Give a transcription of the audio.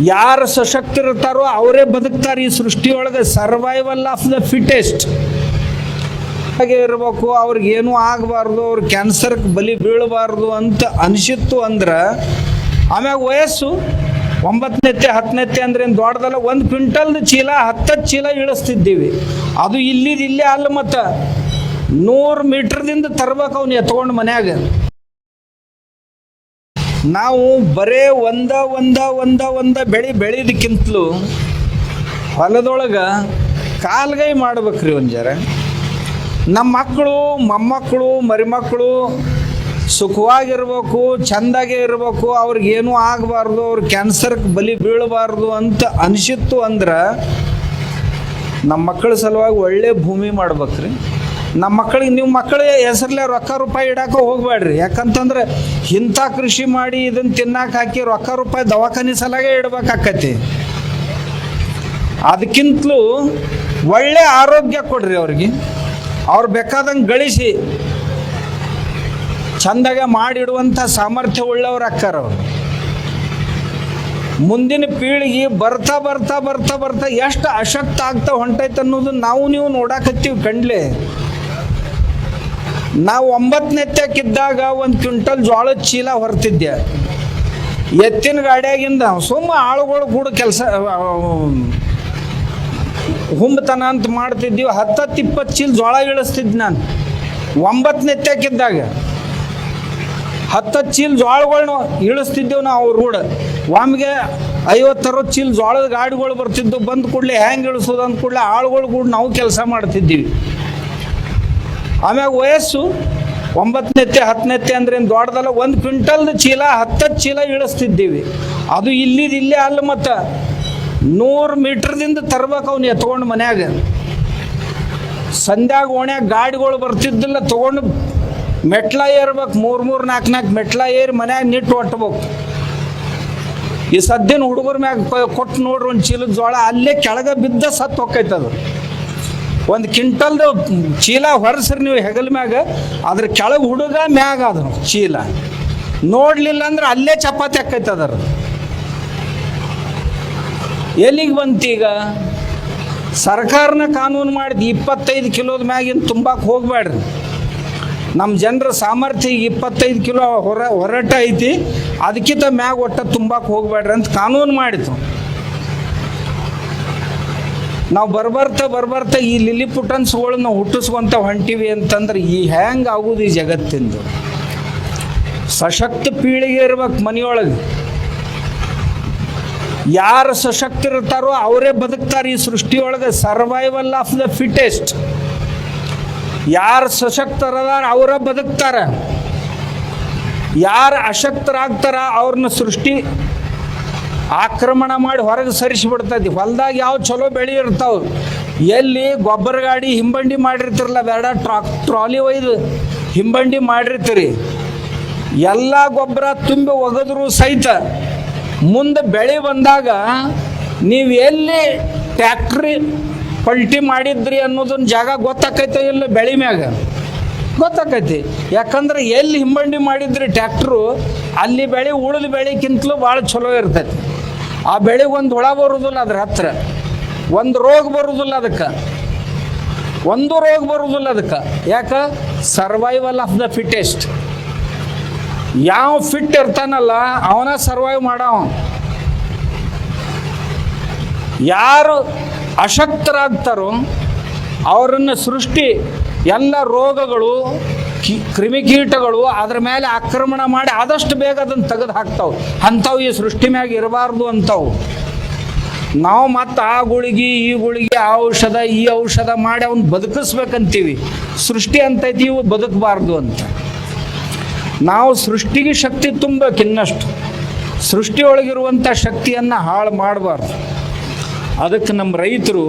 ಯಾರು ಸಶಕ್ತ ಇರ್ತಾರೋ ಅವರೇ ಬದುಕ್ತಾರೆ ಈ ಸೃಷ್ಟಿಯೊಳಗೆ ಸರ್ವೈವಲ್ ಆಫ್ ದ ಫಿಟೆಸ್ಟ್ ಹಾಗೆ ಇರಬೇಕು, ಅವ್ರಿಗೆ ಏನೂ ಆಗಬಾರ್ದು, ಅವ್ರ ಕ್ಯಾನ್ಸರ್ಗೆ ಬಲಿ ಬೀಳಬಾರ್ದು ಅಂತ ಅನಿಸಿತ್ತು ಅಂದ್ರೆ, ಆಮ್ಯಾಗ ವಯಸ್ಸು ಒಂಬತ್ತನೇತ್ತೆ ಹತ್ತನೇತ್ತೆ ಅಂದ್ರೆ ಏನು ದೊಡ್ಡದಲ್ಲ, ಒಂದು ಕ್ವಿಂಟಲ್ದು ಚೀಲ, ಹತ್ತತ್ತು ಚೀಲ ಇಳಿಸ್ತಿದ್ದೀವಿ. ಅದು ಇಲ್ಲಿದ ಇಲ್ಲೇ ಅಲ್ಲ ಮತ್ತು. ನೂರು ಮೀಟ್ರ್ದಿಂದ ತರ್ಬೇಕು ಅವ್ನು ಎತ್ಕೊಂಡು ಮನ್ಯಾಗ. ನಾವು ಬರೇ ಒಂದ ಒಂದ ಒಂದ ಒಂದ ಬೆಳೆ ಬೆಳಿದಕ್ಕಿಂತಲೂ ಹೊಲದೊಳಗೆ ಕಾಲ್ಗೈ ಮಾಡ್ಬೇಕ್ರಿ ಒಂದು ಜರ ನಮ್ಮ ಮಕ್ಕಳು, ಮೊಮ್ಮಕ್ಕಳು, ಮರಿಮಕ್ಕಳು ಸುಖವಾಗಿರ್ಬೇಕು, ಚಂದಾಗೆ ಇರಬೇಕು ಅವ್ರಿಗೇನೂ ಆಗಬಾರ್ದು, ಅವ್ರ ಕ್ಯಾನ್ಸರ್ಗೆ ಬಲಿ ಬೀಳಬಾರ್ದು ಅಂತ ಅನಿಸಿತ್ತು ಅಂದ್ರೆ ನಮ್ಮ ಮಕ್ಕಳ ಸಲುವಾಗಿ ಒಳ್ಳೆ ಭೂಮಿ ಮಾಡ್ಬೇಕ್ರಿ. ನಮ್ಮ ಮಕ್ಕಳಿಗೆ ನಿಮ್ಮ ಮಕ್ಕಳ ಹೆಸರಲ್ಲೇ ರೊಕ್ಕ ರೂಪಾಯಿ ಇಡಾಕ ಹೋಗ್ಬೇಡ್ರಿ. ಯಾಕಂತಂದ್ರೆ ಇಂಥ ಕೃಷಿ ಮಾಡಿ ಇದನ್ನು ತಿನ್ನಕ್ಕೆ ಹಾಕಿ ರೊಕ್ಕ ರೂಪಾಯಿ ದವಾಖಾನೆ ಸಲಾಗೆ ಇಡ್ಬೇಕಾಕತಿ ಅದಕ್ಕಿಂತಲೂ ಒಳ್ಳೆ ಆರೋಗ್ಯ ಕೊಡ್ರಿ ಅವ್ರಿಗೆ. ಅವ್ರು ಬೇಕಾದಂಗೆ ಗಳಿಸಿ ಚಂದಾಗೆ ಮಾಡಿಡುವಂಥ ಸಾಮರ್ಥ್ಯ ಉಳ್ಳವ್ರು ಅಕ್ಕಾರ ಅವರು. ಮುಂದಿನ ಪೀಳಿಗೆ ಬರ್ತಾ ಬರ್ತಾ ಬರ್ತಾ ಬರ್ತಾ ಎಷ್ಟು ಅಶಕ್ತ ಆಗ್ತಾ ಹೊಂಟೈತೆ ಅನ್ನೋದು ನಾವು ನೀವು ನೋಡಾಕತ್ತೀವಿ ಕಂಡ್ಲೆ. ನಾವು ಒಂಬತ್ತನೆತ್ತಕ್ಕಿದ್ದಾಗ ಒಂದು ಕ್ವಿಂಟಲ್ ಜೋಳದ ಚೀಲ ಹೊರ್ತಿದ್ದೆ. ಎತ್ತಿನ ಗಾಡಿಯಾಗಿಂದ ಸುಮ್ಮ ಆಳುಗಳು ಕೂಡ ಕೆಲಸ ಹುಂಬತನ ಅಂತ ಮಾಡ್ತಿದ್ದೀವಿ. ಹತ್ತತ್ತು ಇಪ್ಪತ್ತು ಚೀಲ ಜೋಳ ಇಳಿಸ್ತಿದ್ದೆ ನಾನು. ಒಂಬತ್ತನೆತ್ತಕ್ಕಿದ್ದಾಗ ಹತ್ತತ್ತು ಚೀಲ ಜೋಳಗಳ್ನ ಇಳಿಸ್ತಿದ್ದೆವು ನಾವು ಅವ್ರ ಕೂಡ. ಒಮ್ಗೆ ಐವತ್ತರವತ್ತು ಚೀಲ ಜೋಳದ ಗಾಡಿಗಳು ಬರ್ತಿದ್ದು ಬಂದ ಕೂಡಲೇ ಹೆಂಗೆ ಇಳಿಸೋದು ಅಂದ ಕೂಡಲೇ ಆಳುಗಳು ಕೂಡ ನಾವು ಕೆಲಸ ಮಾಡ್ತಿದ್ದೀವಿ. ಆಮ್ಯಾಗ ವಯಸ್ಸು ಒಂಬತ್ತನೆತ್ತೆ ಹತ್ತನೆತ್ತೆ ಅಂದ್ರೆ ದೊಡ್ಡದಲ್ಲ, ಒಂದು ಕ್ವಿಂಟಲ್ ಚೀಲ, ಹತ್ತತ್ತು ಚೀಲ ಇಳಿಸ್ತಿದ್ದೀವಿ. ಅದು ಇಲ್ಲಿದ ಇಲ್ಲೇ ಅಲ್ಲ ಮತ್ತು. ನೂರು ಮೀಟ್ರದಿಂದ ತರ್ಬೇಕು ಅವ್ನು ಎತ್ಕೊಂಡು ಮನ್ಯಾಗ. ಸಂಧ್ಯಾಗ ಓಣ್ಯಾಗ ಗಾಡಿಗಳು ಬರ್ತಿದ್ದಿಲ್ಲ, ತೊಗೊಂಡು ಮೆಟ್ಲ ಏರ್ಬೇಕು, ಮೂರು ಮೂರು ನಾಲ್ಕು ನಾಲ್ಕು ಮೆಟ್ಲ ಏರಿ ಮನ್ಯಾಗ ನಿಟ್ಟು ಹೊಟ್ಬೇಕು ಈ ಸದ್ಯನ ಹುಡುಗರ ಮ್ಯಾಗ ಕೊಟ್ಟು ನೋಡ್ರಿ ಒಂದು ಚೀಲದ ಜೋಳ, ಅಲ್ಲೇ ಕೆಳಗೆ ಬಿದ್ದ ಸತ್ತು ಹೊಕ್ಕೈತದು. ಒಂದು ಕ್ವಿಂಟಲ್ದು ಚೀಲ ಹೊರಸ್ರಿ ನೀವು ಹೆಗಲ ಮ್ಯಾಗ, ಅದ್ರ ಕೆಳಗೆ ಹುಡುಗ ಮ್ಯಾಗ ಅದು ಚೀಲ. ನೋಡ್ಲಿಲ್ಲ ಅಂದ್ರೆ ಅಲ್ಲೇ ಚಪಾತಿ ಆಕೈತೆ ಅದರ. ಎಲ್ಲಿಗೆ ಬಂತೀಗ? ಸರ್ಕಾರನ ಕಾನೂನು ಮಾಡಿದ್ದು ಇಪ್ಪತ್ತೈದು ಕಿಲೋದ ಮ್ಯಾಗಿನ ತುಂಬಕ್ಕೆ ಹೋಗ್ಬೇಡ್ರಿ ನಮ್ಮ ಜನರ ಸಾಮರ್ಥ್ಯ ಈಗ ಇಪ್ಪತ್ತೈದು ಕಿಲೋ ಹೊರ ಹೊರಟ ಐತಿ, ಅದಕ್ಕಿಂತ ಮ್ಯಾಗ ಒಟ್ಟ ತುಂಬಕ್ಕೆ ಹೋಗ್ಬೇಡ್ರಿ ಅಂತ ಕಾನೂನು ಮಾಡಿತು ನಾವು ಬರ್ಬರ್ತಾ ಬರ್ಬರ್ತಾ ಈ ಲಿಲಿ ಪುಟನ್ಸ್ಗಳನ್ನ ಹುಟ್ಟಿಸ್ಕೊಂತ ಹೊಂಟಿವಿ ಅಂತಂದ್ರೆ ಈ ಹ್ಯಾಂಗ್ ಆಗೋದು ಈ ಜಗತ್ತಿಂದು? ಸಶಕ್ತ ಪೀಳಿಗೆ ಇರ್ಬೇಕು ಮನೆಯೊಳಗೆ. ಯಾರು ಸಶಕ್ತ ಇರ್ತಾರೋ ಅವರೇ ಬದುಕ್ತಾರೆ ಈ ಸೃಷ್ಟಿಯೊಳಗೆ. ಸರ್ವೈವಲ್ ಆಫ್ ದ ಫಿಟೆಸ್ಟ್ ಯಾರು ಸಶಕ್ತರದಾರ ಅವರ ಬದುಕ್ತಾರೆ. ಯಾರು ಅಶಕ್ತರಾಗ್ತಾರ ಅವ್ರನ್ನ ಸೃಷ್ಟಿ ಆಕ್ರಮಣ ಮಾಡಿ ಹೊರಗೆ ಸರಿಸಿಬಿಡ್ತೈತಿ ಹೊಲ್ದಾಗ ಯಾವ ಚಲೋ ಬೆಳೆ ಇರ್ತಾವ? ಎಲ್ಲಿ ಗೊಬ್ಬರ ಗಾಡಿ ಹಿಂಬಂಡಿ ಮಾಡಿರ್ತಿರಲ್ಲ, ಬೇಡ, ಟ್ರಾಕ್, ಟ್ರಾಲಿ ಒಯ್ದು ಹಿಂಬಂಡಿ ಮಾಡಿರ್ತೀರಿ. ಎಲ್ಲ ಗೊಬ್ಬರ ತುಂಬಿ ಒಗೆದ್ರು ಸಹಿತ ಮುಂದೆ ಬೆಳೆ ಬಂದಾಗ ನೀವು ಎಲ್ಲಿ ಟ್ಯಾಕ್ಟ್ರಿ ಪಲ್ಟಿ ಮಾಡಿದ್ರಿ ಅನ್ನೋದನ್ನ ಜಾಗ ಗೊತ್ತಾಕೈತೆ ಇಲ್ಲ ಬೆಳೆ ಮ್ಯಾಗ? ಗೊತ್ತಾಕೈತಿ. ಯಾಕಂದ್ರೆ ಎಲ್ಲಿ ಹಿಂಬಂಡಿ ಮಾಡಿದ್ರಿ ಟ್ಯಾಕ್ಟ್ರು, ಅಲ್ಲಿ ಬೆಳೆ, ಉಳಿದ ಬೆಳೆಕ್ಕಿಂತಲೂ ಭಾಳ ಚಲೋ ಇರ್ತೈತಿ. ಆ ಬೆಳೆಗೆ ಒಂದು ಹುಳ ಬರುವುದಿಲ್ಲ ಅದ್ರ ಹತ್ರ. ಒಂದು ರೋಗ ಬರುವುದಿಲ್ಲ ಅದಕ್ಕೆ. ಒಂದು ರೋಗ ಬರುವುದಿಲ್ಲ ಅದಕ್ಕೆ. ಯಾಕೆ? ಸರ್ವೈವಲ್ ಆಫ್ ದ ಫಿಟೆಸ್ಟ್ ಯಾವ ಫಿಟ್ ಇರ್ತಾನಲ್ಲ, ಅವನ ಸರ್ವೈವ್ ಮಾಡವ. ಯಾರು ಅಶಕ್ತರಾಗ್ತಾರೋ, ಅವರನ್ನು ಸೃಷ್ಟಿ ಎಲ್ಲ ರೋಗಗಳು ಕಿ, ಕ್ರಿಮಿಕೀಟಗಳು ಅದ್ರ ಮೇಲೆ ಆಕ್ರಮಣ ಮಾಡಿ ಆದಷ್ಟು ಬೇಗ ಅದನ್ನು ತೆಗೆದು ಹಾಕ್ತಾವೆ ಅಂಥವು ಈ ಸೃಷ್ಟಿ ಮ್ಯಾಗ ಇರಬಾರ್ದು ಅಂತವು ನಾವು ಮತ್ತು ಆ ಗುಳಿಗೆ, ಈ ಗುಳಿಗೆ, ಆ ಔಷಧ, ಈ ಔಷಧ ಮಾಡಿ ಅವ್ನು ಬದುಕಿಸ್ಬೇಕಂತೀವಿ. ಸೃಷ್ಟಿ ಅಂತೈತಿ ಇವು ಬದುಕಬಾರ್ದು ಅಂತ. ನಾವು ಸೃಷ್ಟಿಗೆ ಶಕ್ತಿ ತುಂಬಬೇಕು ಇನ್ನಷ್ಟು. ಸೃಷ್ಟಿಯೊಳಗಿರುವಂಥ ಶಕ್ತಿಯನ್ನು ಹಾಳು ಮಾಡಬಾರ್ದು. ಅದಕ್ಕೆ ನಮ್ಮ ರೈತರು